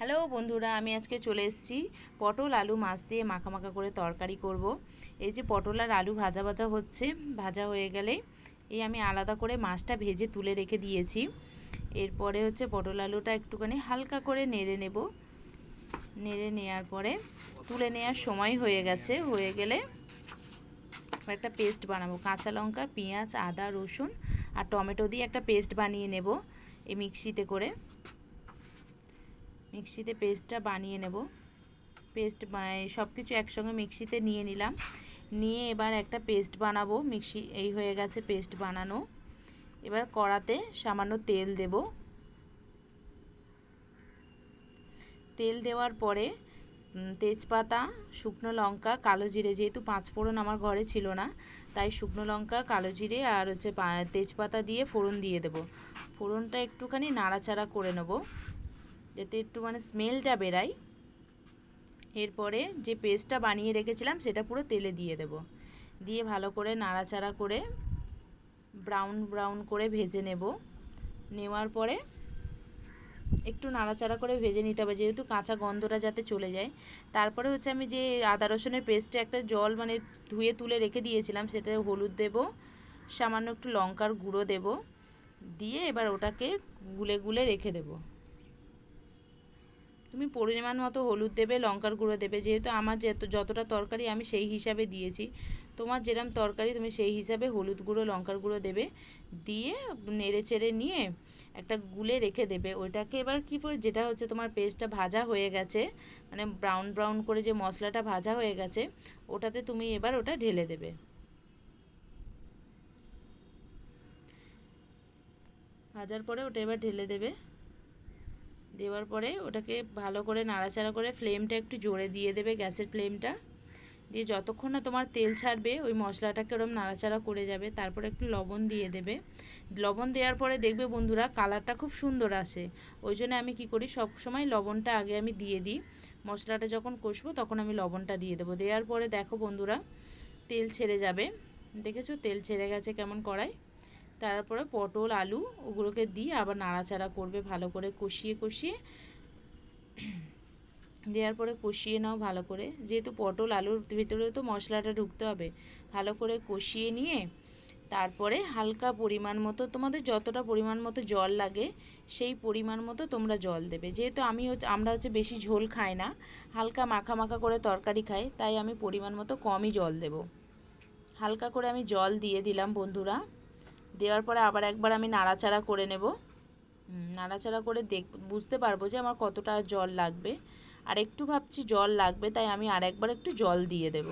Hello বন্ধুরা, আমি আজকে চলে এসেছি পটল আলু মাছ দিয়ে মাখা মাখা করে তরকারি করব। এই যে পটল আর আলু ভাজা ভাজা হচ্ছে, ভাজা হয়ে গেলে এই আমি আলাদা করে মাছটা ভেজে তুলে রেখে দিয়েছি। এরপরে হচ্ছে পটল আলুটা একটুখানি হালকা করে নেড়ে নেব। নেড়ে নেওয়ার পরে তুলে নেওয়ার সময় হয়ে গেছে, হয়ে গেলে একটা পেস্ট বানাবো। কাঁচা লঙ্কা, পেঁয়াজ, আদা, রসুন আর টমেটো দিয়ে একটা পেস্ট বানিয়ে নেব এই মিক্সিতে করে। মিক্সিতে পেস্টটা বানিয়ে নেব। পেস্ট সব কিছু একসঙ্গে মিক্সিতে নিয়ে নিলাম। নিয়ে এবার একটা পেস্ট বানাবো। মিক্সি, এই হয়ে গেছে পেস্ট বানানো। এবার কড়াতে সামান্য তেল দেব। তেল দেওয়ার পরে তেজপাতা, শুকনো লঙ্কা, কালো জিরে, যেহেতু পাঁচ ফোড়ন আমার ঘরে ছিল না, তাই শুকনো লঙ্কা, কালো জিরে আর হচ্ছে তেজপাতা দিয়ে ফোড়ন দিয়ে দেব। ফোড়নটা একটুখানি নাড়াচাড়া করে নেব। যাতে একটু মানে স্মেলটা বেরায়। এরপরে যে পেস্টটা বানিয়ে রেখেছিলাম, সেটা পুরো তেলে দিয়ে দেব। দিয়ে ভালো করে নাড়াচাড়া করে ব্রাউন ব্রাউন করে ভেজে নেব। নেওয়ার পরে একটু নাড়াচাড়া করে ভেজে নিতে হবে, যেহেতু কাঁচা গন্ধটা যাতে চলে যায়। তারপরে হচ্ছে আমি যে আদা রসুনের পেস্টে একটা জল মানে ধুয়ে তুলে রেখে দিয়েছিলাম সেটা হলুদ দেব, সামান্য একটু লঙ্কার গুঁড়ো দেব। দিয়ে এবার ওটাকে গুলে গুলে রেখে দেবো। তুমি পরিমাণ মতো হলুদ দেবে, লঙ্কার গুঁড়ো দেবে, যেহেতু আমার যেহেতু যতটা তরকারি আমি সেই হিসাবে দিয়েছি। তোমার যেরম তরকারি, তুমি সেই হিসাবে হলুদ গুঁড়ো, লঙ্কার গুঁড়ো দেবে। দিয়ে নেড়ে চেড়ে নিয়ে একটা গুলে রেখে দেবে। ওইটাকে এবার কী করে যেটা হচ্ছে তোমার পেস্টটা ভাজা হয়ে গেছে মানে ব্রাউন ব্রাউন করে যে মশলাটা ভাজা হয়ে গেছে, ওটাতে তুমি এবার ওটা ঢেলে দেবে। ভাজার পরে ওটা এবার ঢেলে দেবে। দেওয়ার পরে ওটাকে ভালো করে নাড়াচাড়া করে ফ্লেমটা একটু জোরে দিয়ে দেবে গ্যাসের ফ্লেমটা। দিয়ে যতক্ষণ না তোমার তেল ছাড়বে, ওই মশলাটাকে ওরম নাড়াচাড়া করে যাবে, তারপরে একটু লবণ দিয়ে দেবে। লবণ দেওয়ার পরে দেখবে বন্ধুরা কালারটা খুব সুন্দর আসে। ওই জন্য আমি কি করি, সব সময় লবণটা আগে আমি দিয়ে দিই। মশলাটা যখন কষবো তখন আমি লবণটা দিয়ে দেবো। দেওয়ার পরে দেখো বন্ধুরা, তেল ছেড়ে যাবে। দেখেছ? তেল ছেড়ে গেছে কেমন কড়াই? তারপরে পটল, আলু ওগুলোকে দিয়ে আবার নাড়াচাড়া করবে ভালো করে কষিয়ে কষিয়ে। দেওয়ার পরে কষিয়ে নাও ভালো করে। যেহেতু পটল, আলুর ভিতরেও তো মশলাটা ঢুকতে হবে, ভালো করে কষিয়ে নিয়ে তারপরে হালকা পরিমাণ মতো, তোমাদের যতটা পরিমাণ মতো জল লাগে, সেই পরিমাণ মতো তোমরা জল দেবে। যেহেতু আমি হচ্ছে, আমরা হচ্ছে বেশি ঝোল খাই না, হালকা মাখা মাখা করে তরকারি খাই, তাই আমি পরিমাণ মতো কমই জল দেব। হালকা করে আমি জল দিয়ে দিলাম বন্ধুরা। দেওয়ার পরে আবার একবার আমি নাড়াচাড়া করে নেব। নাড়াচাড়া করে দেখ, বুঝতে পারব যে আমার কতটা জল লাগবে। আর একটু ভাবছি জল লাগবে, তাই আমি আর একবার একটু জল দিয়ে দেব।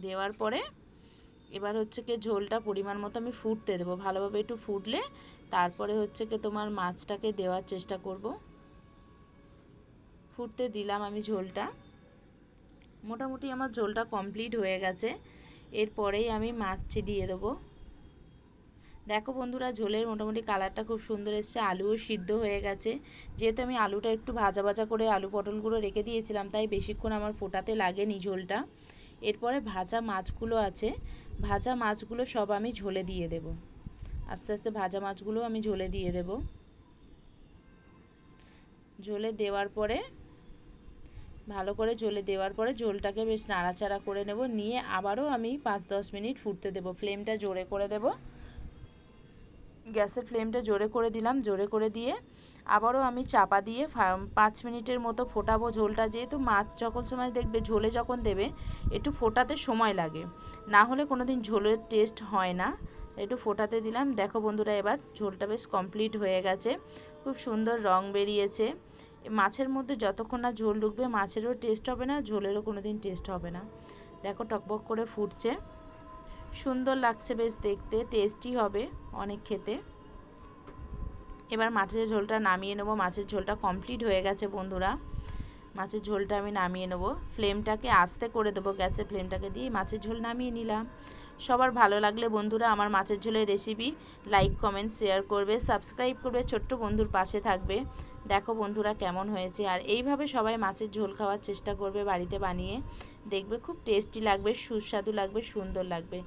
দেওয়ার পরে এবার হচ্ছে কি ঝোলটা পরিমাণ মতো আমি ফুটতে দেবো। ভালোভাবে একটু ফুটলে তারপরে হচ্ছে কি তোমার মাছটাকে দেওয়ার চেষ্টা করব। ফুটতে দিলাম আমি ঝোলটা। মোটামুটি আমার ঝোলটা কমপ্লিট হয়ে গেছে। এরপরেই আমি মাছটি দিয়ে দেবো। দেখো বন্ধুরা, ঝোলের মোটামুটি কালারটা খুব সুন্দর এসছে, আলুও সিদ্ধ হয়ে গেছে। যেহেতু আমি আলুটা একটু ভাজা ভাজা করে আলু পটলগুলো রেখে দিয়েছিলাম, তাই বেশিক্ষণ আমার ফোটাতে লাগেনি ঝোলটা। এরপরে ভাজা মাছগুলো আছে, ভাজা মাছগুলো সব আমি ঝোলে দিয়ে দেব। আস্তে আস্তে ভাজা মাছগুলো আমি ঝোলে দিয়ে দেব। ঝোলে দেওয়ার পরে, ভালো করে ঝোলে দেওয়ার পরে ঝোলটাকে বেশ নাড়াচাড়া করে নেব, নিয়ে আবারও আমি পাঁচ দশ মিনিট ফুটতে দেব, ফ্লেমটা জোরে করে দেব। গ্যাসের ফ্লেমটা জোরে করে দিলাম, জোরে করে দিয়ে আবারও আমি চাপা দিয়ে পাঁচ মিনিটের মতো ফোটাবো ঝোলটা। যেহেতু মাছ যখন সময় দেখবে, ঝোলে যখন দেবে, একটু ফোটাতে সময় লাগে। না হলে কোনো দিন ঝোলের টেস্ট হয় না। একটু ফোটাতে দিলাম। দেখো বন্ধুরা, এবার ঝোলটা বেশ কমপ্লিট হয়ে গেছে। খুব সুন্দর রং বেরিয়েছে। মাছের মধ্যে যতক্ষণ না ঝোল ঢুকবে, মাছেরও টেস্ট হবে না, ঝোলেরও কোনো দিন টেস্ট হবে না। দেখো টকবক করে ফুটছে। সুন্দর লাগছে বেশ দেখতে টেস্টি হবে অনেক খেতে। এবার মাছের ঝোলটা নামিয়ে নেব। মাছের ঝোলটা কমপ্লিট হয়ে গেছে বন্ধুরা। মাছের ঝোলটা আমি নামিয়ে নেব। ফ্লেমটাকে আস্তে করে দেবো। গ্যাসের ফ্লেমটাকে দিয়ে মাছের ঝোল নামিয়ে নিলাম। সবার ভালো লাগলে বন্ধুরা আমার মাছের ঝোলের রেসিপি লাইক কমেন্ট শেয়ার করবে সাবস্ক্রাইব করবে, ছোট্ট বন্ধুর পাশে থাকবে। দেখো বন্ধুরা কেমন হয়েছে। আর এইভাবে সবাই মাছের ঝোল খাওয়ার চেষ্টা করবে বাড়িতে বানিয়ে। দেখবে খুব টেস্টি লাগবে, সুস্বাদু লাগবে, সুন্দর লাগবে।